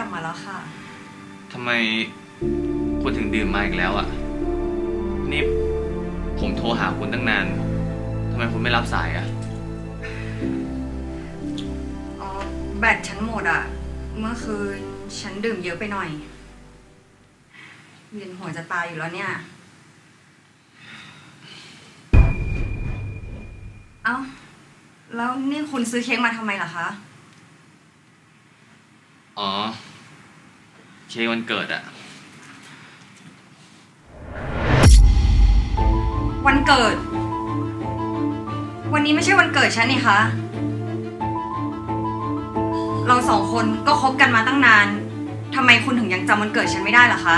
กลับมาแล้วค่ะ ทำไมคุณถึงดื่มมาอีกแล้วอะ่ะนี่ผมโทรหาคุณตั้งนานทำไมคุณไม่รับสายอะ่ะอ๋อ แบตฉันหมดอะเมื่อคืนฉันดื่มเยอะไปหน่อยเวียนหัวจะตายอยู่แล้วเนี่ย เอ้า แล้วนี่คุณซื้อเค้กมาทำไมล่ะคะ อ๋อ เค้กวันเกิดอะ่ะวันเกิด วันนี้ไม่ใช่วันเกิดฉันนี่คะ เราสองคนก็คบกันมาตั้งนาน ทำไมคุณถึงยังจำวันเกิดฉันไม่ได้ล่ะคะ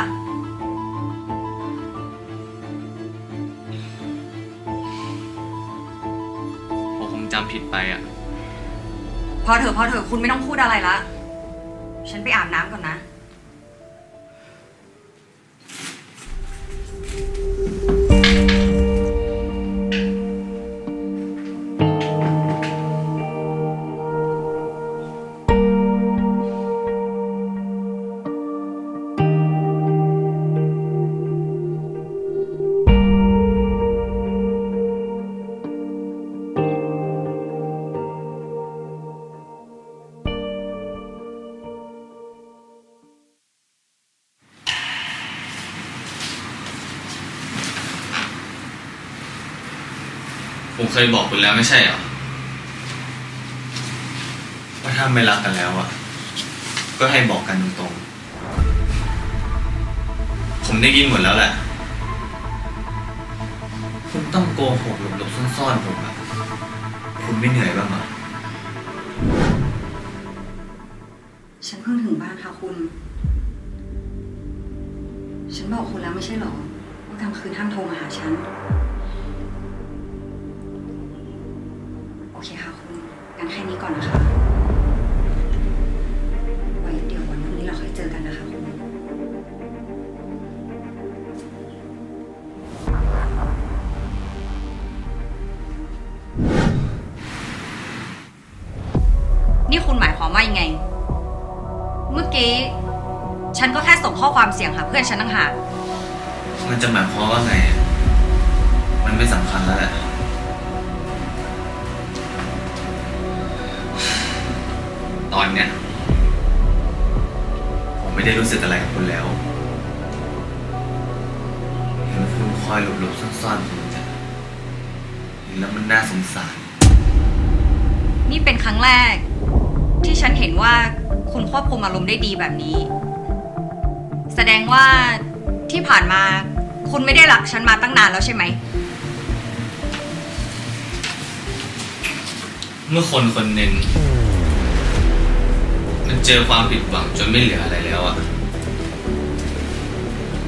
ผมคงจำผิดไปอะพอเถอะพอเถอะคุณไม่ต้องพูดอะไรละ ฉันไปอาบน้ำก่อนนะ ผมเคยบอกคุณแล้วไม่ใช่เหรอ ว่าถ้าไม่รักกันแล้วอะ ก็ให้บอกกันตรงๆ ผมได้ยินหมดแล้วแหละ คุณต้องโกหกหลบๆซ่อนๆผมอะ คุณไม่เหนื่อยบ้างเหรอ ฉันเพิ่งถึงบ้านค่ะคุณ ฉันบอกคุณแล้วไม่ใช่หรอ ว่ากลางคืนห้ามโทรมาหาฉัน งั้นแค่นี้ก่อนนะคะ ไว้เดี๋ยววันพรุ่งนี้เราค่อยเจอกันนะคะคุณนี่คุณหมายความว่ายังไง เมื่อกี้ ฉันก็แค่ส่งข้อความเสียงหาเพื่อนฉันต่างหาก มันจะหมายความว่าไง มันไม่สำคัญแล้วแหละ ไม่ได้รู้สึกอะไรกับคุณแล้วเห็นคุณคอยหลบๆซ่อนๆผมจะเห็นแล้วมันน่าสงสาร นี่เป็นครั้งแรก ที่ฉันเห็นว่าคุณควบคุมอารมณ์ได้ดีแบบนี้ แสดงว่าที่ผ่านมาคุณไม่ได้รักฉันมาตั้งนานแล้วใช่ไหม เมื่อคนคนหนึ่ง มันเจอความผิดหวังจนไม่เหลืออะไรแล้วอะ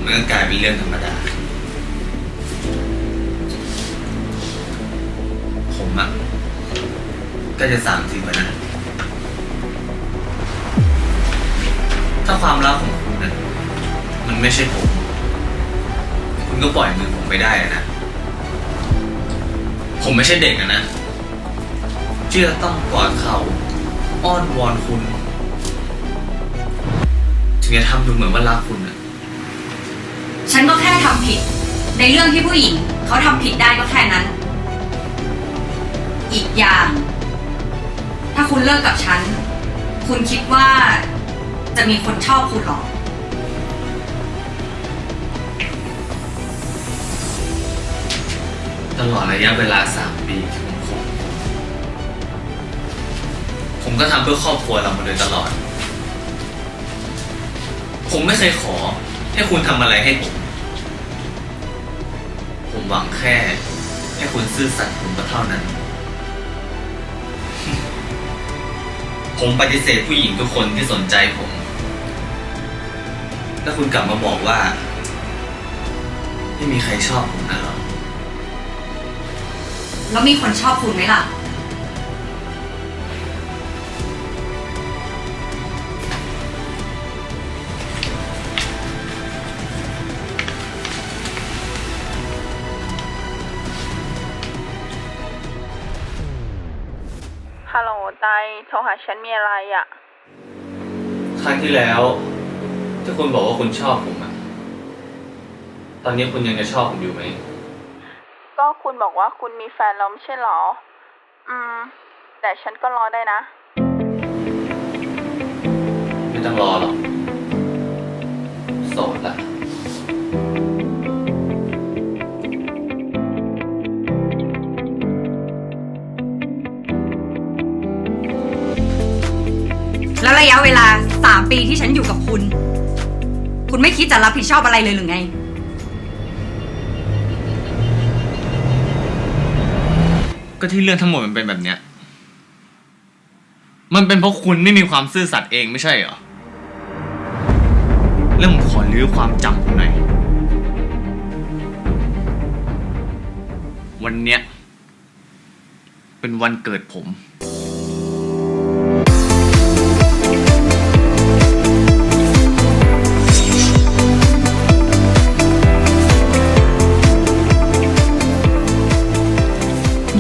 มันก็กลายเป็นเรื่องธรรมดา ผมอะก็จะสามสิบแล้วนะ ถ้าความรักของคุณนะมันไม่ใช่ผม คุณก็ปล่อยมือผมไปได้อะนะ ผมไม่ใช่เด็กอะนะที่จะต้องกอดเขาอ้อนวอนคุณ ถึงจะทำดูเหมือนว่ารักคุณอะฉันก็แค่ทำผิด ในเรื่องที่ผู้หญิงเขาทำผิดได้ก็แค่นั้น อีกอย่าง ถ้าคุณเลิกกับฉัน คุณคิดว่าจะมีคนชอบคุณหรอ ตลอดระยะเวลาสามปีที่ผมคบผมก็ทำเพื่อครอบครัวเรามาโดยตลอด ผมไม่เคยขอ ให้คุณทำอะไรให้ผม ผมหวังแค่ ให้คุณซื่อสัตย์ผมก็เท่านั้น ผมปฏิเสธผู้หญิงทุกคนที่สนใจผม แล้วคุณกลับมาบอกว่า ไม่มีใครชอบผมนะหรอ แล้วมีคนชอบคุณไหมล่ะ ไตโทรหาฉันมีอะไรอะ่ะคครั้งที่แล้วที่คุณบอกว่าคุณชอบผมอะตอนนี้คุณยังจะชอบผมอยู่ไหม ก็คุณบอกว่าคุณมีแฟนแล้วไม่ใช่เหรอ อืม แต่ฉันก็รอได้นะ ไม่ต้องรอหรอก แล้วระยะเวลาสามปีที่ฉันอยู่กับคุณ คุณไม่คิดจะรับผิดชอบอะไรเลยหรือไง ก็ที่เรื่องทั้งหมดมันเป็นแบบเนี้ย มันเป็นเพราะคุณไม่มีความซื่อสัตย์เองไม่ใช่เหรอ เรื่องผมขอรื้อความจำคุณหน่อย วันเนี้ย เป็นวันเกิดผม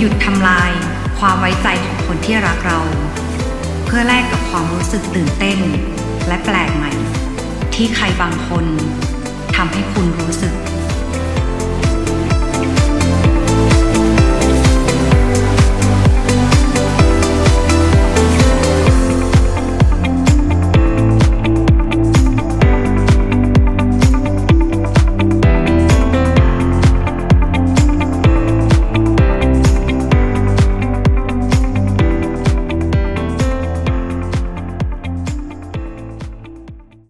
ยุดทำลาย ความไว้ใจของคนที่รักเรา เพื่อแลกกับความรู้สึกตื่นเต้น และแปลกใหม่ ที่ใครบางคนทำให้คุณรู้สึก